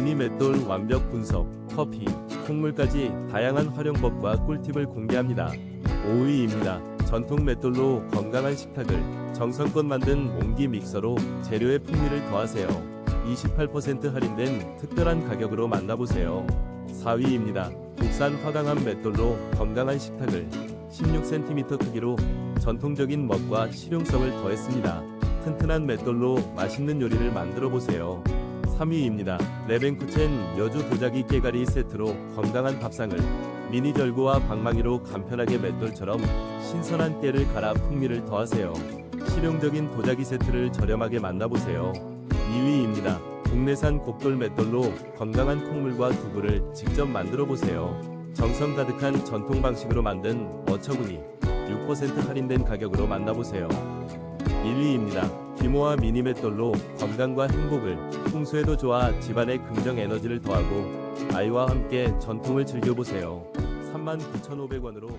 미니 맷돌 완벽 분석, 커피, 콩물까지 다양한 활용법과 꿀팁을 공개합니다. 5위입니다. 전통 맷돌로 건강한 식탁을 정성껏 만든 옹기 믹서로 재료의 풍미를 더하세요. 28% 할인된 특별한 가격으로 만나보세요. 4위입니다. 국산 화강암 맷돌로 건강한 식탁을 16cm 크기로 전통적인 멋과 실용성을 더했습니다. 튼튼한 맷돌로 맛있는 요리를 만들어 보세요. 3위입니다. 레벤쿠첸 여주 도자기 깨가리 세트로 건강한 밥상을 미니 절구와 방망이로 간편하게 맷돌처럼 신선한 깨를 갈아 풍미를 더하세요. 실용적인 도자기 세트를 저렴하게 만나보세요. 2위입니다. 국내산 곡돌 맷돌로 건강한 콩물과 두부를 직접 만들어 보세요. 정성 가득한 전통 방식으로 만든 어처구니 6% 할인된 가격으로 만나보세요. 1위입니다. 규모와 미니 맷돌로 건강과 행복을 풍수에도 좋아 집안의 긍정 에너지를 더하고 아이와 함께 전통을 즐겨보세요. 39,500원으로